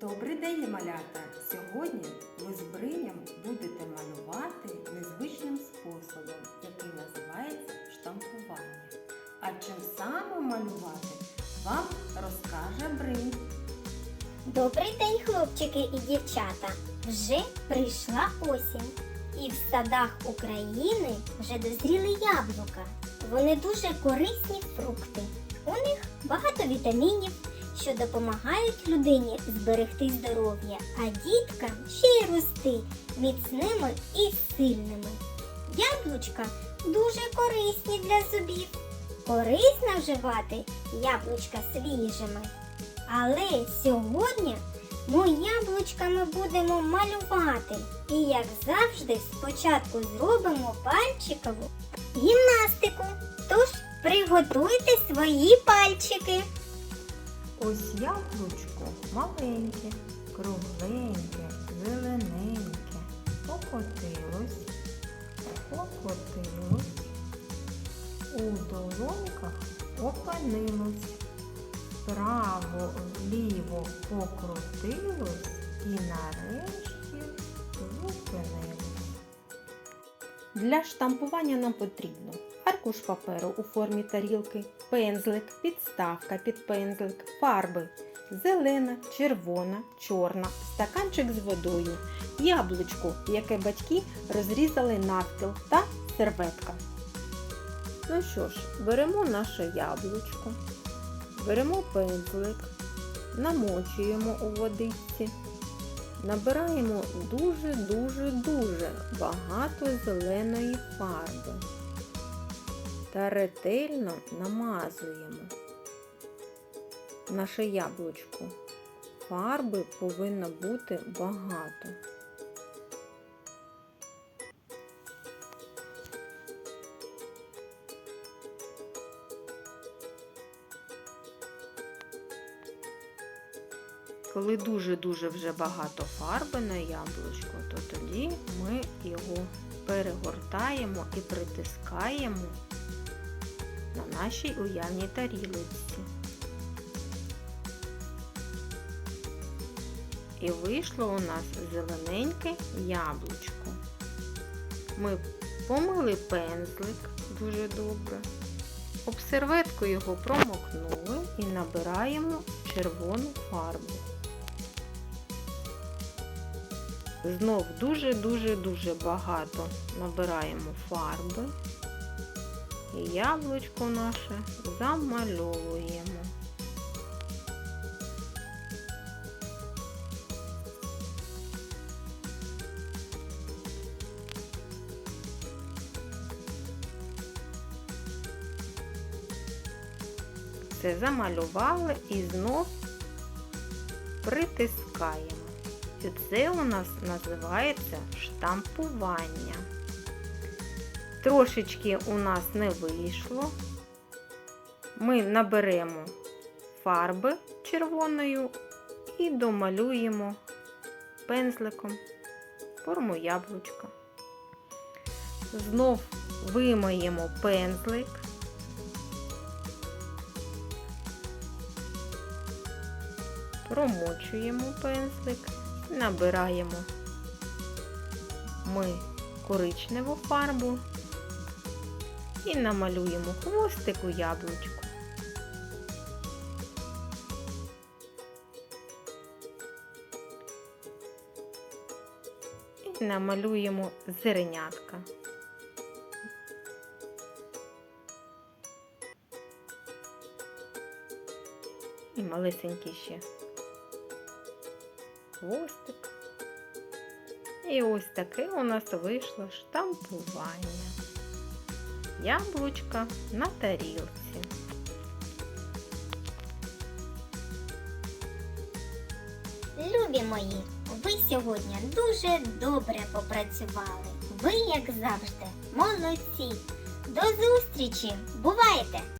Добрий день, малята! Сьогодні ви з бриням будете малювати незвичним способом, який називається штампування. А чим саме малювати, вам розкаже бринь. Добрий день, хлопчики і дівчата! Вже прийшла осінь, і в садах України вже дозріли яблука. Вони дуже корисні фрукти. У них багато вітамінів, що допомагають людині зберегти здоров'я, а діткам ще й рости міцними і сильними. Яблучка дуже корисні для зубів. Корисно вживати яблучка свіжими. Але сьогодні ми яблучками будемо малювати. І як завжди, спочатку зробимо пальчикову гімнастику. Тож приготуйте свої пальчики. Ось яблучко маленьке, кругленьке, зелененьке, покотилось, покотилось, у долоньках опинилось, вправо, вліво покрутилось і нарешті зупинилось. Для штампування нам потрібно аркуш паперу у формі тарілки, пензлик, підставка під пензлик, фарби зелена, червона, чорна, стаканчик з водою, яблучко, яке батьки розрізали навпіл та серветка. Ну що ж, беремо наше яблучко, беремо пензлик, намочуємо у водичці. Набираємо дуже-дуже-дуже багато зеленої фарби та ретельно намазуємо наше яблучко. Фарби повинно бути багато. Коли дуже-дуже вже багато фарби на яблучко, то тоді ми його перегортаємо і притискаємо на нашій уявній тарілочці. І вийшло у нас зелененьке яблучко. Ми помили пензлик дуже добре. Об серветку його промокнули і набираємо червону фарбу. Знов дуже-дуже-дуже багато набираємо фарби і яблучко наше замальовуємо. Все замалювали і знов притискаємо. Це у нас називається штампування. Трошечки у нас не вийшло. Ми наберемо фарби червоною і домалюємо пензликом форму яблучка. Знов вимаємо пензлик. Промочуємо пензлик, набираємо ми коричневу фарбу і намалюємо хвостик у яблучку. І намалюємо зернятка. І малесенький ще хвостик. І ось таке у нас вийшло штампування. Яблучка на тарілці. Любі мої, ви сьогодні дуже добре попрацювали. Ви, як завжди, молодці. До зустрічі! Бувайте!